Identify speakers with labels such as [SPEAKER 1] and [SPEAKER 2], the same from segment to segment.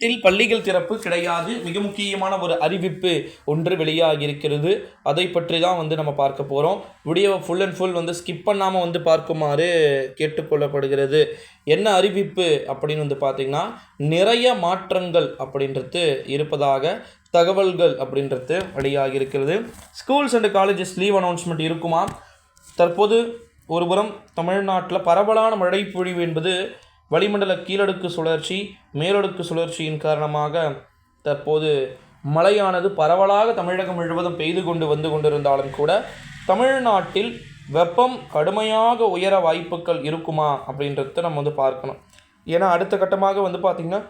[SPEAKER 1] தமிழகத்தில் பள்ளிகள் திறப்பு கிடையாது. மிக முக்கியமான ஒரு அறிவிப்பு ஒன்று வெளியாகி இருக்கிறது அதை பற்றி தான் வந்து நம்ம பார்க்க போகிறோம் வீடியோவை ஃபுல் அண்ட் ஃபுல் வந்து ஸ்கிப் பண்ணாமல் வந்து பார்க்குமாறு கேட்டுக்கொள்ளப்படுகிறது. என்ன அறிவிப்பு அப்படின்னு வந்து பார்த்திங்கன்னா நிறைய மாற்றங்கள் அப்படின்றது இருப்பதாக தகவல்கள் அப்படின்றது வெளியாகி இருக்கிறது schools and colleges leave announcement இருக்குமா? தற்போது ஒருபுறம் தமிழ்நாட்டில் பரவலான மழை பொழிவு என்பது வளிமண்டல கீழடுக்கு சுழற்சி மேலடுக்கு சுழற்சியின் காரணமாக தற்போது மழையானது பரவலாக தமிழகம் முழுவதும் பெய்து கொண்டு வந்து கொண்டிருந்தாலும் கூட தமிழ்நாட்டில் வெப்பம் கடுமையாக உயர வாய்ப்புகள் இருக்குமா அப்படின்றத நம்ம வந்து பார்க்கணும். ஏன்னா அடுத்த கட்டமாக வந்து பார்த்திங்கன்னா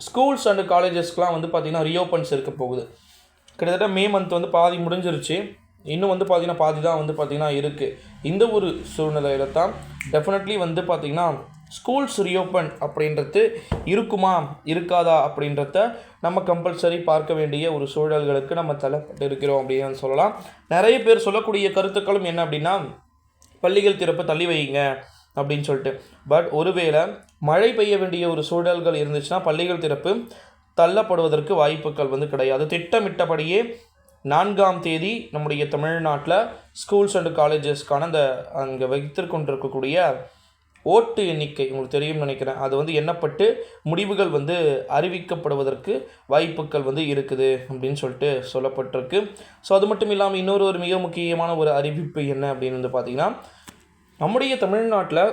[SPEAKER 1] ஸ்கூல்ஸ் அண்டு காலேஜஸ்க்கெலாம் வந்து பார்த்திங்கன்னா ரீஓப்பன்ஸ் இருக்க போகுது. கிட்டத்தட்ட மே மந்த் வந்து பாதி முடிஞ்சிருச்சு. இன்னும் வந்து பார்த்திங்கன்னா பாதி தான் வந்து பார்த்திங்கன்னா இருக்குது இந்த ஒரு சூழ்நிலையில் தான் டெஃபினெட்லி வந்து பார்த்திங்கன்னா ஸ்கூல்ஸ் ரீஓப்பன் அப்படின்றது இருக்குமா இருக்காதா அப்படின்றத நம்ம கம்பல்சரி பார்க்க வேண்டிய ஒரு சூழல்களுக்கு நம்ம தள்ளப்பட்டு இருக்கிறோம் அப்படின்னு சொல்லலாம். நிறைய பேர் சொல்லக்கூடிய கருத்துக்களும் என்ன அப்படின்னா பள்ளிகள் திறப்பு தள்ளி வைங்க அப்படின்னு சொல்லிட்டு. பட் ஒருவேளை மழை பெய்ய வேண்டிய ஒரு சூழல்கள் இருந்துச்சுன்னா பள்ளிகள் திறப்பு தள்ளப்படுவதற்கு வாய்ப்புகள் வந்து கிடையாது. திட்டமிட்டபடியே நான்காம் தேதி நம்முடைய தமிழ்நாட்டில் ஸ்கூல்ஸ் அண்டு காலேஜஸ்க்கான அந்த அங்கே வைத்திருக்கொண்டிருக்கக்கூடிய ஓட்டு எண்ணிக்கை உங்களுக்கு தெரியும்னு நினைக்கிறேன். அது வந்து எண்ணப்பட்டு முடிவுகள் வந்து அறிவிக்கப்படுவதற்கு வாய்ப்புகள் வந்து இருக்குது அப்படின்னு சொல்லிட்டு சொல்லப்பட்டிருக்கு. ஸோ அது மட்டும் இல்லாமல் இன்னொரு ஒரு மிக முக்கியமான ஒரு அறிவிப்பு என்ன அப்படின்னு வந்து பார்த்திங்கன்னா நம்முடைய தமிழ்நாட்டில்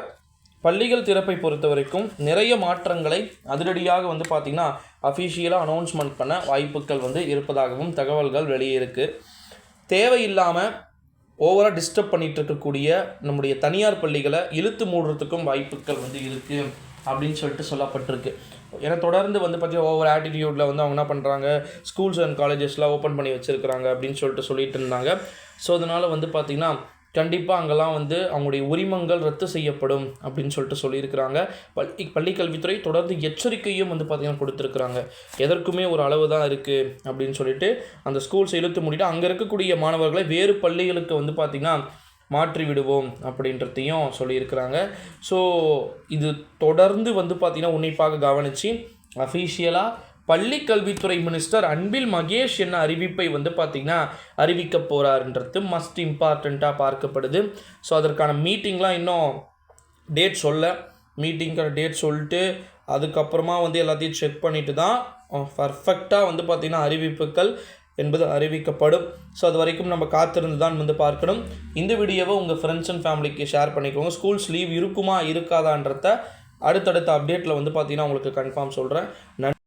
[SPEAKER 1] பள்ளிகள் திறப்பை பொறுத்த வரைக்கும் நிறைய மாற்றங்களை அதிரடியாக வந்து பார்த்திங்கன்னா அஃபிஷியலாக அனௌன்ஸ்மெண்ட் பண்ண வாய்ப்புகள் வந்து இருப்பதாகவும் தகவல்கள் வெளியே இருக்குது தேவையில்லாமல் ஓவராக டிஸ்டர்ப் பண்ணிகிட்டு இருக்கக்கூடிய நம்முடைய தனியார் பள்ளிகளை இழுத்து மூடுறதுக்கும் வாய்ப்புகள் வந்து இருக்குது அப்படின்னு சொல்லிட்டு சொல்லப்பட்டிருக்கு. ஏன்னா தொடர்ந்து வந்து பார்த்தீங்கன்னா ஓவர் ஆட்டிடியூடில் வந்து அவங்க என்ன பண்ணுறாங்க ஸ்கூல்ஸ் அண்ட் காலேஜஸ்லாம் ஓப்பன் பண்ணி வச்சுருக்கிறாங்க அப்படின்னு சொல்லிட்டு சொல்லிட்டு இருந்தாங்க. ஸோ அதனால் வந்து பார்த்திங்கன்னா கண்டிப்பாக அங்கெல்லாம் வந்து அவங்களுடைய உரிமங்கள் ரத்து செய்யப்படும் அப்படின்னு சொல்லிட்டு சொல்லியிருக்கிறாங்க. பள்ளி பள்ளிக்கல்வித்துறை தொடர்ந்து எச்சரிக்கையும் வந்து பார்த்திங்கன்னா கொடுத்துருக்குறாங்க. எதற்குமே ஒரு அளவு தான் இருக்குது அப்படின்னு சொல்லிட்டு அந்த ஸ்கூல்ஸ் இழுத்து மூடிட்டு அங்கே இருக்கக்கூடிய மாணவர்களை வேறு பள்ளிகளுக்கு வந்து பார்த்திங்கன்னா மாற்றி விடுவோம் அப்படின்றதையும் சொல்லியிருக்கிறாங்க. ஸோ இது தொடர்ந்து வந்து பார்த்திங்கன்னா உன்னிப்பாக கவனித்து அஃபீஷியலாக பள்ளி கல்வித்துறை மினிஸ்டர் அன்பில் மகேஷ் என்ன அறிவிப்பை வந்து பார்த்திங்கன்னா அறிவிக்க போகிறாருன்றது மஸ்ட் இம்பார்ட்டண்ட்டாக பார்க்கப்படுது. ஸோ அதற்கான மீட்டிங்லாம் இன்னும் டேட் சொல்ல. மீட்டிங்க்கான டேட் சொல்லிட்டு அதுக்கப்புறமா வந்து எல்லாத்தையும் செக் பண்ணிட்டு தான் பர்ஃபெக்டாக வந்து பார்த்திங்கன்னா அறிவிப்புகள் என்பது அறிவிக்கப்படும். ஸோ அது வரைக்கும் நம்ம காத்திருந்து தான் வந்து பார்க்கணும். இந்த வீடியோவை உங்கள் ஃப்ரெண்ட்ஸ் அண்ட் ஃபேமிலிக்கு ஷேர் பண்ணிக்கோங்க. ஸ்கூல்ஸ் லீவ் இருக்குமா இருக்காதான்றத அடுத்தடுத்த அப்டேட்டில் வந்து பார்த்திங்கன்னா உங்களுக்கு கன்ஃபார்ம் சொல்கிறேன்